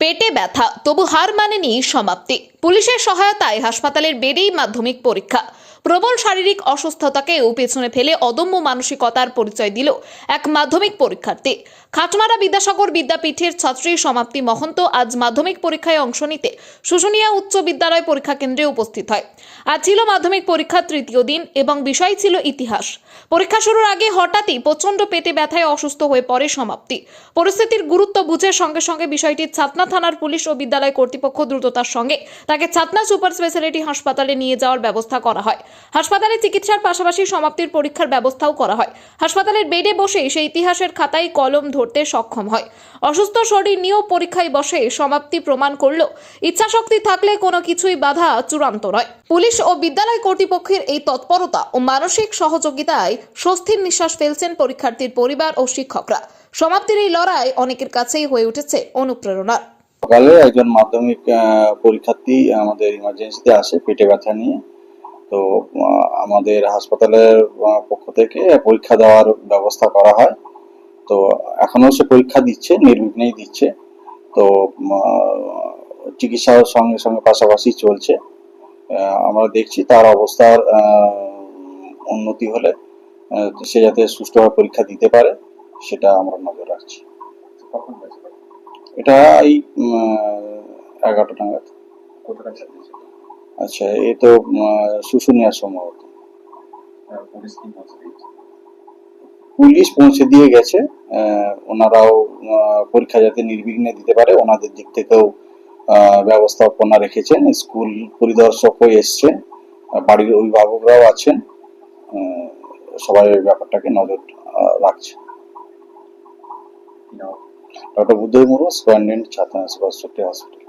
পেটে ব্যথা তবু হার মানেনি সমাপ্তি। পুলিশের সহায়তায় হাসপাতালের বেডেই মাধ্যমিক পরীক্ষা। প্রবল শারীরিক অসুস্থতাকেও পেছনে ফেলে অদম্য মানসিকতার পরিচয় দিল এক মাধ্যমিক পরীক্ষার্থী। খাটমারা বিদ্যাসাগর বিদ্যাপীঠের ছাত্রী সমাপ্তি মহন্ত আজ মাধ্যমিক পরীক্ষায় অংশ নিতে শুশুনিয়া উচ্চ বিদ্যালয় পরীক্ষা কেন্দ্রে উপস্থিত হয়। আজ ছিল মাধ্যমিক পরীক্ষার তৃতীয় দিন এবং বিষয় ছিল ইতিহাস। পরীক্ষা শুরুর আগে হঠাৎই প্রচণ্ড পেটে ব্যথায় অসুস্থ হয়ে পড়ে সমাপ্তি। পরিস্থিতির গুরুত্ব বুঝে সঙ্গে সঙ্গে বিষয়টি ছাতনা থানার পুলিশ ও বিদ্যালয় কর্তৃপক্ষ দ্রুততার সঙ্গে তাকে ছাতনা সুপার স্পেশালিটি হাসপাতালে নিয়ে যাওয়ার ব্যবস্থা করা হয়। হাসপাতালে চিকিৎসার পাশাপাশি সমাপ্তির পরীক্ষার ব্যবস্থাও করা হয়। হাসপাতালের বেডে বসে সেই ইতিহাসের খাতায় কলম ধরতে সক্ষম হয়। অসুস্থ শরীর নিয়েও পরীক্ষায় বসে সমাপ্তি প্রমাণ করল ইচ্ছাশক্তি থাকলে কোনো কিছুই বাধা চূড়ান্ত নয়। পুলিশ ও বিদ্যালয় কর্তৃপক্ষের এই তৎপরতা ও মানসিক সহযোগিতায় স্বস্তির নিঃশ্বাস ফেলছেন পরীক্ষার্থীর পরিবার ও শিক্ষকরা। সমাপ্তির এই লড়াই অনেকের কাছেই হয়ে উঠেছে অনুপ্রেরণা সকালে একজন মাধ্যমিক পরীক্ষার্থী আমাদের ইমার্জেন্সিতে আসে পেটে ব্যথা নিয়ে। তো আমাদের হাসপাতালের পক্ষ থেকে পরীক্ষা দেওয়ার ব্যবস্থা করা হয়। তো এখনও সে পরীক্ষা দিচ্ছে নির্বিঘ্নেই দিচ্ছে। তো চিকিৎসার সঙ্গে সঙ্গে পাশাপাশি চলছে। আমরা দেখছি তার অবস্থার উন্নতি হলে সে যাতে সুষ্ঠুভাবে পরীক্ষা দিতে পারে সেটা আমরা নজর রাখছি। এটা এই এগারোটা নাগাদ। ছিল আচ্ছা এ তো শুশুনিয়া সম্ভবত। পুলিশ পৌঁছে দিয়েছে? পুলিশ পৌঁছে দিয়ে গেছে ওনারাও পরীক্ষা যাতে নির্বিঘ্নে দিতে পারে ওনাদের দিক থেকেও ব্যবস্থাপনা রেখেছেন স্কুল পরিদর্শকও এসছে বাড়ির অভিভাবকরাও আছেন সবাই ওই ব্যাপারটাকে নজর রাখছে। ডক্টর বুদ্ধই মুর্মু সুপারিনটেন্ডেন্ট ছাত্র সুপার হসপিটাল